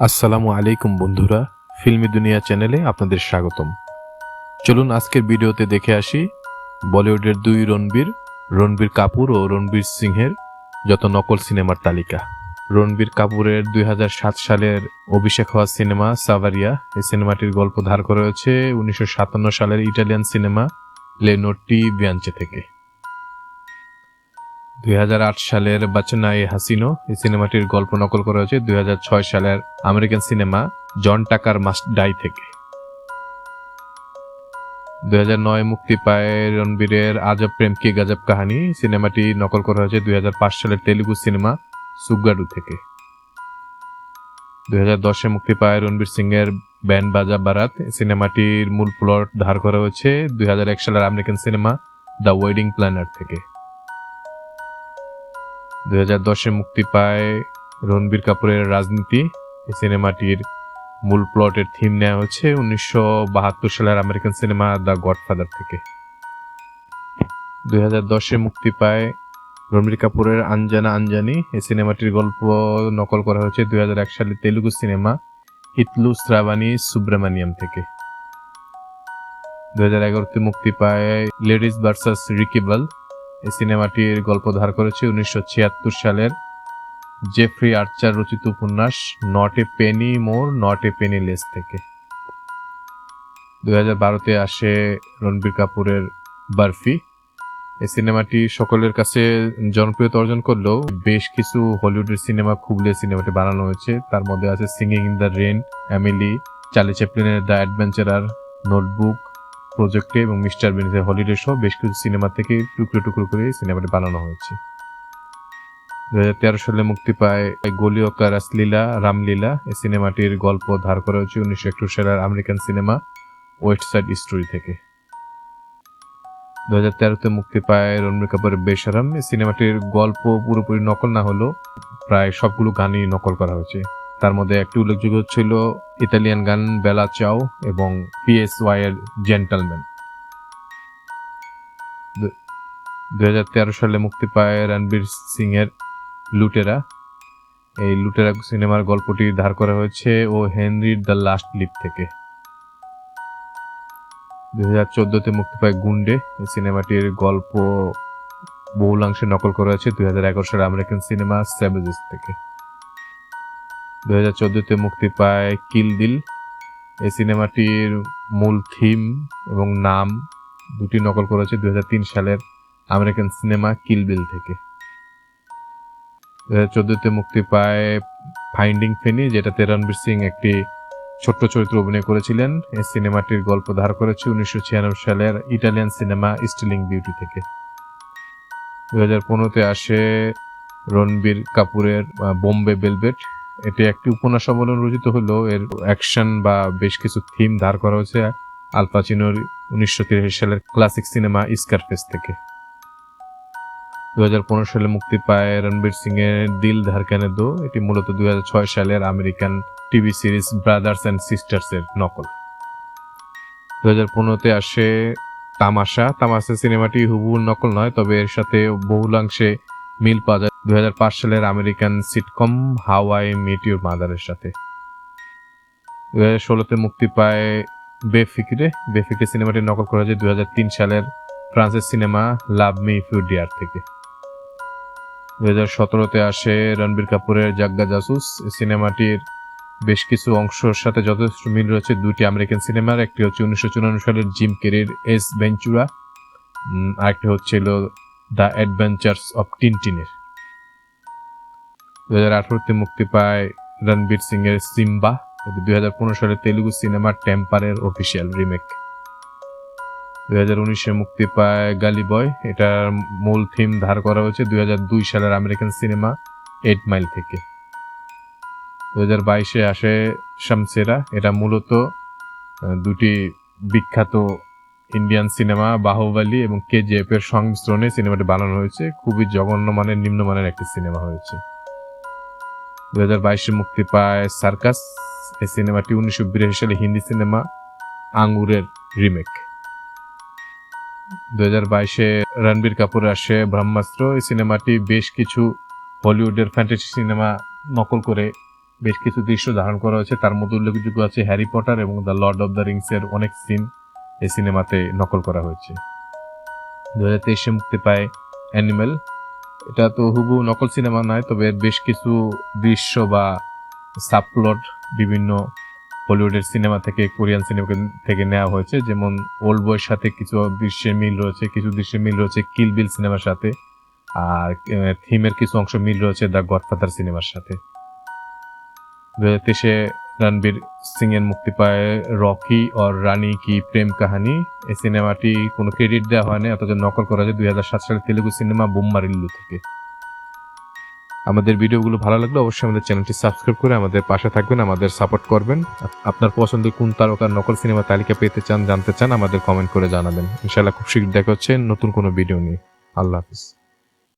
আসসালামু আলাইকুম বন্ধুরা, ফিল্মি দুনিয়া চ্যানেলে আপনাদের স্বাগতম। চলুন আজকের ভিডিওতে দেখে আসি বলিউডের দুই রণবীর রণবীর কাপুর ও রণবীর সিংহের যত নকল সিনেমার তালিকা। রণবীর কাপুরের দুই হাজার সাত সালের অভিষেক হওয়া সিনেমা সাভারিয়া, এই সিনেমাটির গল্প ধার করা হয়েছে উনিশশো সাতান্ন সালের ইটালিয়ান সিনেমা লেনোটি বিয়াঞ্চে থেকে। দুই হাজার আট সালের বাচনা এ হাসিনো এই সিনেমাটির গল্প নকল করা হয়েছে দুই হাজার ছয় সালের আমেরিকান সিনেমা জন টাকার মাস্ট ডাই থেকে। দু হাজার নয় মুক্তি পায় রণবীরের আজব প্রেম কি গাজব কাহানি। সিনেমাটি নকল করা হয়েছে দুই হাজার পাঁচ সালের তেলুগু সিনেমা সুগাডু থেকে। দুই হাজার দশে মুক্তি পায় রণবীর সিং এর ব্যান্ড বাজা বারাত। সিনেমাটির মূল প্লট ধার করা হয়েছে দুই হাজার এক সালের American cinema the wedding planner থেকে। দুই মুক্তি পায় রণবীর কাপুরের রাজনীতি। এই সিনেমাটির মূল প্লটের থিম নেওয়া হচ্ছে উনিশশো বাহাত্তর সালের আমেরিকান সিনেমা দ্য গডফাদার থেকে। দুই হাজার দশে মুক্তি পায় রণবীর কাপুরের আঞ্জানা আঞ্জানি। এই সিনেমাটির গল্প নকল করা হয়েছে দুই হাজার এক সালে তেলুগু সিনেমা হিতলু শ্রাবানি সুব্রমণিয়াম থেকে। দুই হাজার এগারোতে মুক্তি পায় লেডিস ভার্সাস রিকিবল সিনেমাটির গল্প ধার করেছে উনিশশো ছিয়াত্তর সালের জেফ্রি আর্চার রচিত উপন্যাস not a penny more not a penny less থেকে। দুই হাজার বারোতে আসে রণবীর কাপুরের বার্ফি। এই সিনেমাটি সকলের কাছে জনপ্রিয়তা অর্জন করলেও বেশ কিছু হলিউডের সিনেমা খুবলে সিনেমাটি বানানো হয়েছে। তার মধ্যে আছে singing in the rain Amelie Charlie চ্যাপলিনের the adventurer notebook প্রজেক্টে এবং মিস্টার বেনিসের হলিডে সহ বেশ কিছু সিনেমা থেকে টুকরো টুকরো করে সিনেমাটি বানানো হয়েছে। দু হাজার তেরো সালে মুক্তি পায় গোলিওকা রাসলীলা রামলীলা এই সিনেমাটির গল্প ধার করা হয়েছে উনিশশো একুশ সালের American cinema west side story থেকে। দু হাজার তেরোতে মুক্তি পায় রণবীর কাপুরের বেসারাম। এই সিনেমাটির গল্প পুরোপুরি নকল না হলেও প্রায় সবগুলো গানই নকল করা হয়েছে। তার মধ্যে একটি উল্লেখযোগ্য ছিল ইতালিয়ান গান বেলা চাও এবং পিএসওয়াই এর জেন্টালম্যান দুই সালে মুক্তি পায় রণবীর সিং এর লুটেরা। এই লুটেরা সিনেমার গল্পটি ধার করা হয়েছে ও হেনরির দ্য লাস্ট লিপ থেকে। দু হাজার চোদ্দতে মুক্তি পায় গুন্ডে। এই সিনেমাটির গল্প বহুলাংশে নকল করা হয়েছে। দুই হাজার এগারো সালে আমেরিকান সিনেমা স্যাভেজেস থেকে। হাজার চোদ্দতে মুক্তি পায় কিল দিল। এই সিনেমাটির মূল থিম এবং নাম দুটি নকল করেছে দুই হাজার তিন সালের আমেরিকান সিনেমা কিল বিল থেকে। দু হাজার চোদ্দতে মুক্তি পায় ফাইন্ডিং ফেনি যেটাতে রণবীর সিং একটি ছোট্ট চরিত্র অভিনয় করেছিলেন। এই সিনেমাটির গল্প ধার করেছে উনিশশো ছিয়ানব্বই সালের ইটালিয়ান সিনেমা স্টিলিং বিউটি থেকে। দু হাজার পনেরোতে আসে রণবীর কাপুরের বোম্বে বেলভেট। এটি একটি উপন্যাস অবলম্বন রচিত হলেও এর অ্যাকশন বা বেশ কিছু থিম ধার করা হয়েছে আলপাচিনোর উনিশশো তিরাশি সালের ক্লাসিক সিনেমা স্কারফেস থেকে। দু সালে মুক্তি পায় রণবীর সিং এর দিল ধারকানে দো? এটি মূলত দুই সালের American TV series brothers and sisters এর নকল। দু হাজার পনেরোতে আসে তামাশা। তামাশা সিনেমাটি হুবহু নকল নয়, তবে এর সাথে বহুলাংশে মিল পাওয়া যায়। দুই হাজার পাঁচ সালের American sitcom how I met your মাদারের সাথে। দুই হাজার ষোলোতে মুক্তি পায় বেফিকরে। বেফিকরে সিনেমাটি নকল করা হয়েছে দুই সালের ফ্রান্সের cinema love me if you dare থেকে। দু হাজার সতেরোতে আসে রণবীর কাপুরের জাগ্গা জাসুস। সিনেমাটির বেশ কিছু অংশের সাথে যথেষ্ট মিল রয়েছে। দুটি আমেরিকান সিনেমার, একটি হচ্ছে উনিশশো চুরানব্বই সালের জিম কেরির এস ভেঞ্চুরা আরেকটি হচ্ছিল দ্য অ্যাডভেঞ্চার্স অফ টিনটিনের। দু হাজার আঠারোতে মুক্তি পায় রণবীর সিং এর সিম্বা দুই হাজার পনেরো সালে তেলুগু সিনেমার টেম্পারের অফিসিয়াল রিমেক। দুই হাজার উনিশে মুক্তি পায় গালি বয়, এটার মূল থিম ধার করা হয়েছে দুই হাজার দুই সালের আমেরিকান সিনেমা এইট মাইল থেকে। দুই হাজার বাইশে আসে শামসেরা, এটা মূলত দুটি বিখ্যাত ইন্ডিয়ান সিনেমা, বাহুবালি এবং কেজিএফ এর সংমিশ্রণে সিনেমাটি বানানো হয়েছে। খুবই জঘন্য মানের নিম্নমানের একটি সিনেমা হয়েছে। হাজার বাইশে মুক্তি পায় সার্কাস। এই সিনেমাটি উনিশশো বিরাশি সালে হিন্দি সিনেমা আঙ্গুরের রিমেক। দু হাজার বাইশে রণবীর কাপুর আসে ব্রহ্মাস্ত্র। এই সিনেমাটি বেশ কিছু হলিউডের ফ্যান্টাসি সিনেমা নকল করে বেশ কিছু দৃশ্য ধারণ করা হয়েছে। তার মধ্যে উল্লেখযোগ্য আছে হ্যারি পটার এবং the lord of the rings এর অনেক সিন এই সিনেমাতে নকল করা হয়েছে। দু হাজার তেইশে মুক্তি পায় অ্যানিমেল। এটা তো হুবু নকল সিনেমা নয়, তবে বেশ কিছু দৃশ্য বা সাবপ্লট বিভিন্ন হলিউডের সিনেমা থেকে, কোরিয়ান সিনেমা থেকে নেওয়া হয়েছে। যেমন ওল্ড বয়ের সাথে কিছু দৃশ্যের মিল রয়েছে, কিছু দৃশ্যের মিল রয়েছে কিল বিল সিনেমার সাথে, আর থিমের কিছু অংশ মিল রয়েছে দ্য গডফাদার সিনেমার সাথে। দু হাজার তেইশে রণবীর সিং এর মুক্তি পায় রকি और রানী কি প্রেম কাহানি। এই সিনেমাটি কোনো ক্রেডিট দেওয়া হয়নি অথচ নকল করা যায়। দুই হাজার সাত সালের তেলুগু সিনেমা বুম্মারিল্লু থেকে। আমাদের ভিডিওগুলো ভালো লাগলে অবশ্যই আমাদের চ্যানেলটি সাবস্ক্রাইব করে আমাদের পাশে থাকবেন, আমাদের সাপোর্ট করবেন। আপনার পছন্দের কোন তারকার নকল সিনেমা তালিকা পেতে চান, জানতে চান, আমাদের কমেন্ট করে জানাবেন। ইনশাআল্লাহ খুব শীঘ্র দেখা হচ্ছে নতুন কোনো ভিডিও নিয়ে। আল্লাহ হাফিজ।